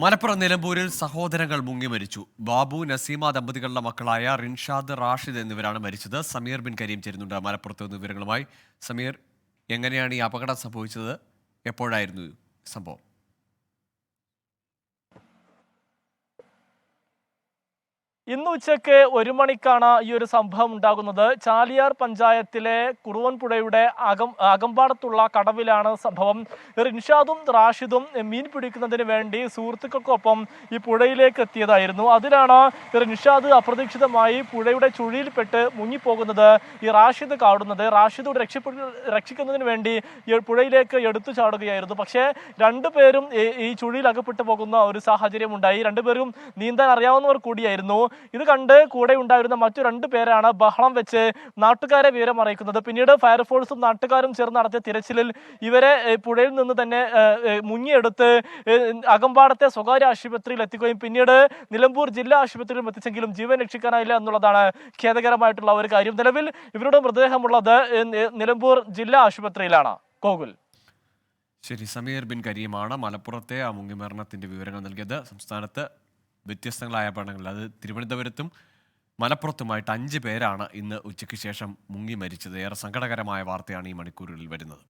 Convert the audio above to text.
മലപ്പുറം നിലമ്പൂരിൽ സഹോദരങ്ങൾ മുങ്ങി മരിച്ചു. ബാബു നസീമ ദമ്പതികളുടെ മക്കളായ റിൻഷാദ് റാഷിദ് എന്നിവരാണ് മരിച്ചത്. സമീർ ബിൻ കരീം ചേരുന്നുണ്ട് മലപ്പുറത്ത് നിന്ന് വിവരങ്ങളുമായി. സമീർ എങ്ങനെയാണ് ഈ അപകടം സംഭവിച്ചത്? എപ്പോഴായിരുന്നു സംഭവം? ഇന്ന് ഉച്ചയ്ക്ക് ഒരു മണിക്കാണ് ഈ ഒരു സംഭവം ഉണ്ടാകുന്നത്. ചാലിയാർ പഞ്ചായത്തിലെ കുറുവൻപുഴയുടെ അകം അകമ്പാടത്തുള്ള കടവിലാണ് സംഭവം. റിൻഷാദും റാഷിദും മീൻ പിടിക്കുന്നതിന് വേണ്ടി സുഹൃത്തുക്കൾക്കൊപ്പം ഈ പുഴയിലേക്ക് എത്തിയതായിരുന്നു. അതിലാണ് റിൻഷാദ് അപ്രതീക്ഷിതമായി പുഴയുടെ ചുഴിയിൽപ്പെട്ട് മുങ്ങിപ്പോകുന്നത് ഈ റാഷിദ് കാണുന്നത്. റാഷിദ് രക്ഷപ്പെടു രക്ഷിക്കുന്നതിന് വേണ്ടി പുഴയിലേക്ക് എടുത്തു ചാടുകയായിരുന്നു. പക്ഷേ രണ്ടുപേരും ഈ ചുഴിയിൽ അകപ്പെട്ടു പോകുന്ന ഒരു സാഹചര്യം ഉണ്ടായി രണ്ടുപേരും നീന്താൻ അറിയാവുന്നവർ കൂടിയായിരുന്നു. ഇത് കണ്ട് കൂടെ ഉണ്ടായിരുന്ന മറ്റു രണ്ടു പേരാണ് ബഹളം വെച്ച് നാട്ടുകാരെ വിവരം അറിയിക്കുന്നത്. പിന്നീട് ഫയർഫോഴ്സും നാട്ടുകാരും ചേർന്ന് നടത്തിയ തിരച്ചിലിൽ ഇവരെ പുഴയിൽ നിന്ന് തന്നെ മുങ്ങിയെടുത്ത് അകമ്പാടത്തെ സ്വകാര്യ ആശുപത്രിയിൽ എത്തിക്കുകയും പിന്നീട് നിലമ്പൂർ ജില്ലാ ആശുപത്രിയിലും എത്തിച്ചെങ്കിലും ജീവൻ രക്ഷിക്കാനായില്ല എന്നുള്ളതാണ് ഖേദകരമായിട്ടുള്ള ഒരു കാര്യം. നിലവിൽ ഇവരുടെ മൃതദേഹമുള്ളത് നിലമ്പൂർ ജില്ലാ ആശുപത്രിയിലാണ്. ഗോകുൽ. ശരി സമീർ ബിൻ കരീമാണ് മലപ്പുറത്തെ ആ മുങ്ങിമരണത്തിന്റെ വിവരങ്ങൾ നൽകിയത്. സംസ്ഥാനത്ത് വ്യത്യസ്തങ്ങളായ അപകടങ്ങൾ അത് തിരുവനന്തപുരത്തും മലപ്പുറത്തുമായിട്ട് അഞ്ച് പേരാണ് ഇന്ന് ഉച്ചയ്ക്ക് ശേഷം മുങ്ങി മരിച്ചത്. ഏറെ സങ്കടകരമായ വാർത്തയാണ് ഈ മണിക്കൂറുകളിൽ വരുന്നത്.